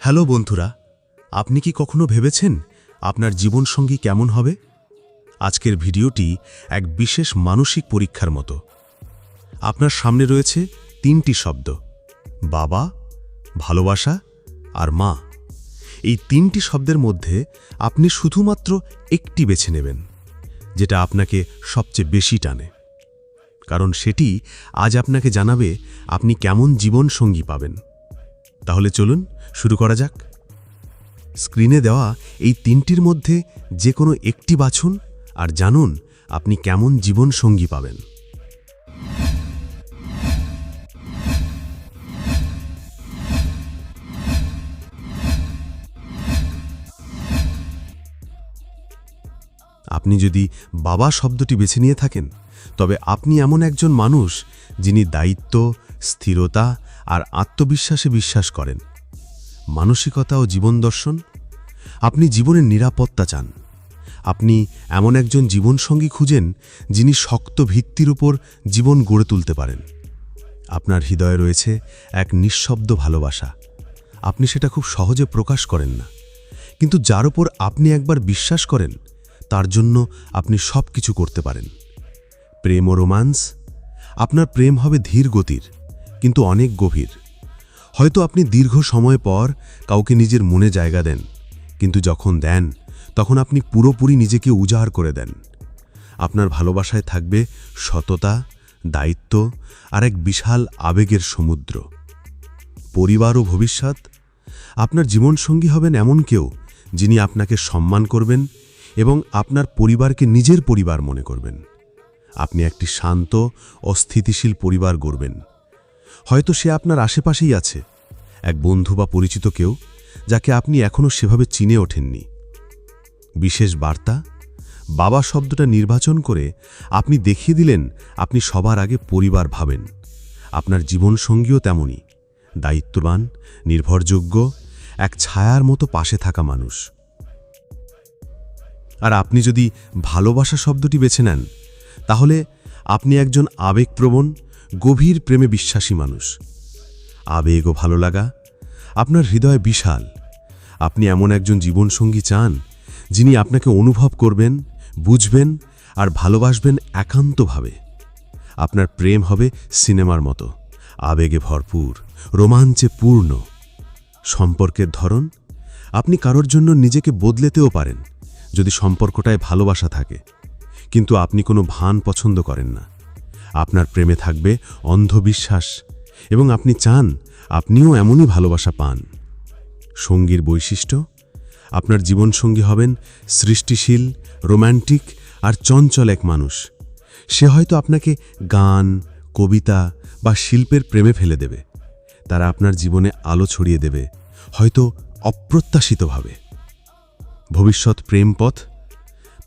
Hello বন্ধুরা, আপনি কি কখনো ভেবেছেন আপনার জীবনসঙ্গী কেমন হবে? আজকের ভিডিওটি এক বিশেষ মানসিক পরীক্ষার মতো। আপনার সামনে রয়েছে তিনটি শব্দ, বাবা, ভালোবাসা আর মা। এই তিনটি শব্দের মধ্যে আপনি শুধুমাত্র একটি বেছে নেবেন, যেটা আপনাকে সবচেয়ে বেশি টানে। কারণ সেটি আজ আপনাকে জানাবে আপনি কেমন জীবনসঙ্গী পাবেন। তাহলে চলুন শুরু করা যাক। স্ক্রিনে দেওয়া এই তিনটির মধ্যে যে কোনো একটি বাছুন আর জানুন আপনি কেমন জীবন সঙ্গী পাবেন। আপনি যদি বাবা শব্দটি বেছে নিয়ে থাকেন, তবে আপনি এমন একজন মানুষ যিনি দায়িত্ব, স্থিরতা আর আত্মবিশ্বাসে বিশ্বাস করেন। মানসিকতা ও জীবন দর্শন, আপনি জীবনের নিরাপত্তা চান। আপনি এমন একজন জীবনসঙ্গী খুঁজেন যিনি শক্ত ভিত্তির উপর জীবন গড়ে তুলতে পারেন। আপনার হৃদয়ে রয়েছে এক নিঃশব্দ ভালোবাসা। আপনি সেটা খুব সহজে প্রকাশ করেন না। কিন্তু যার উপর আপনি একবার বিশ্বাস করেন তার জন্য আপনি সব কিছু করতে পারেন। প্রেম ও রোমান্স? আপনার প্রেম হবে ধীর গতির, কিন্তু অনেক গভীর। হয়তো আপনি দীর্ঘ সময় পর কাউকে নিজের মনে জায়গা দেন, কিন্তু যখন দেন, তখন আপনি পুরোপুরি নিজেকে উজাড় করে দেন। আপনার ভালোবাসায় থাকবে সততা, দায়িত্ব আর এক বিশাল আবেগের সমুদ্র। পরিবার ও ভবিষ্যৎ? আপনার জীবনসঙ্গী হবেন এমন কেউ যিনি আপনাকে সম্মান করবেন এবং আপনার পরিবারকে নিজের পরিবার মনে করবেন। আপনি একটি শান্ত, অস্থিতিশীল পরিবার গড়বেন। হয়তো সে আপনার আশেপাশেই আছে, এক বন্ধু বা পরিচিত কেউ, যাকে আপনি এখনও সেভাবে চিনে ওঠেননি। বিশেষ বার্তা, বাবা শব্দটা নির্বাচন করে আপনি দেখিয়ে দিলেন, আপনি সবার আগে পরিবার ভাবেন। আপনার জীবনসঙ্গীও তেমনই, দায়িত্ববান, নির্ভরযোগ্য, এক ছায়ার মতো পাশে থাকা মানুষ। আর আপনি যদি ভালোবাসা শব্দটি বেছে নেন, তাহলে আপনি একজন আবেগপ্রবণ, গভীর প্রেমে বিশ্বাসী মানুষ। আবেগ ও ভালো লাগা, আপনার হৃদয় বিশাল। আপনি এমন একজন জীবনসঙ্গী চান, যিনি আপনাকে অনুভব করবেন, বুঝবেন আর ভালোবাসবেন একান্তভাবে। আপনার প্রেম হবে সিনেমার মতো, আবেগে ভরপুর, রোমাঞ্চে পূর্ণ। সম্পর্কের ধরন, আপনি কারোর জন্য নিজেকে বদলেতেও পারেন। যদি সম্পর্কটায় ভালোবাসা থাকে। কিন্তু আপনি কোনো ভান পছন্দ করেন না। আপনার প্রেমে থাকবে অন্ধবিশ্বাস এবং আপনি চান আপনিও এমনই ভালোবাসা পান। সঙ্গীর বৈশিষ্ট্য? আপনার জীবনসঙ্গী হবেন সৃষ্টিশীল, রোম্যান্টিক আর চঞ্চল এক মানুষ। সে হয়তো আপনাকে গান, কবিতা বা শিল্পের প্রেমে ফেলে দেবে। তারা আপনার জীবনে আলো ছড়িয়ে দেবে, হয়তো অপ্রত্যাশিতভাবে। ভবিষ্যৎ প্রেম পথ?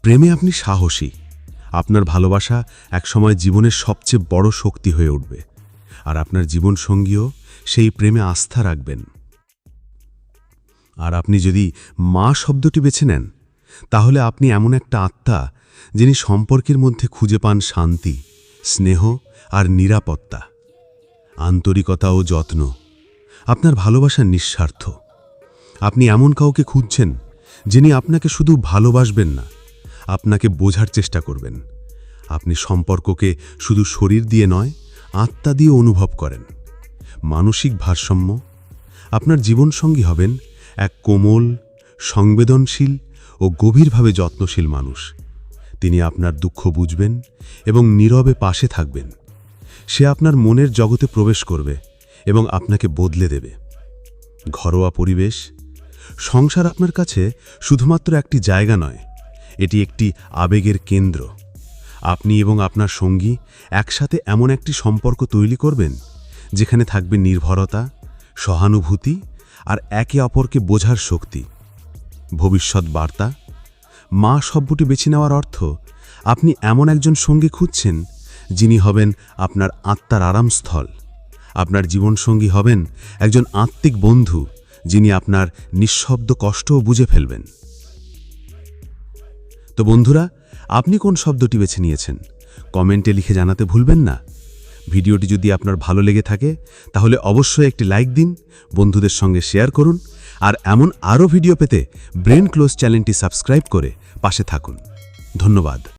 প্রেমে আপনি সাহসী। আপনার ভালোবাসা একসময় জীবনের সবচেয়ে বড় শক্তি হয়ে উঠবে। আর আপনার জীবনসঙ্গীও সেই প্রেমে আস্থা রাখবেন। আর আপনি যদি মা শব্দটি বেছে নেন, তাহলে আপনি এমন একটা আত্মা যিনি সম্পর্কের মধ্যে খুঁজে পান শান্তি, স্নেহ আর নিরাপত্তা। আন্তরিকতা ও যত্ন। আপনার ভালোবাসা নিঃস্বার্থ। আপনি এমন কাউকে খুঁজছেন যিনি আপনাকে শুধু ভালোবাসবেন না, আপনাকে বোঝার চেষ্টা করবেন। আপনি সম্পর্ককে শুধু শরীর দিয়ে নয়, আত্মা দিয়ে অনুভব করেন। মানসিক ভারসাম্য, আপনার জীবনসঙ্গী হবেন এক কোমল, সংবেদনশীল ও গভীরভাবে যত্নশীল মানুষ। তিনি আপনার দুঃখ বুঝবেন এবং নীরবে পাশে থাকবেন। সে আপনার মনের জগতে প্রবেশ করবে এবং আপনাকে বদলে দেবে। ঘরোয়া পরিবেশ সংসার আপনার কাছে শুধুমাত্র একটি জায়গা নয়, এটি একটি আবেগের কেন্দ্র। আপনি এবং আপনার সঙ্গী একসাথে এমন একটি সম্পর্ক তৈরি করবেন, যেখানে থাকবে নির্ভরতা, সহানুভূতি আর একে অপরকে বোঝার শক্তি। ভবিষ্যৎ বার্তা, মা শব্দটি বেছে নেওয়ার অর্থ, আপনি এমন একজন সঙ্গী খুঁজছেন, যিনি হবেন আপনার আত্মার আরামস্থল। আপনার জীবনসঙ্গী হবেন একজন আত্মিক বন্ধু। যিনি আপনার নিঃশব্দ কষ্টও বুঝে ফেলবেন। তো বন্ধুরা, আপনি কোন শব্দটি বেছে নিয়েছেন? কমেন্টে লিখে জানাতে ভুলবেন না। ভিডিওটি যদি আপনার ভালো লেগে থাকে, তাহলে অবশ্যই একটি লাইক দিন, বন্ধুদের সঙ্গে শেয়ার করুন, আর এমন আরও ভিডিও পেতে ব্রেন ক্লোজ চ্যানেলটি সাবস্ক্রাইব করে পাশে থাকুন। ধন্যবাদ।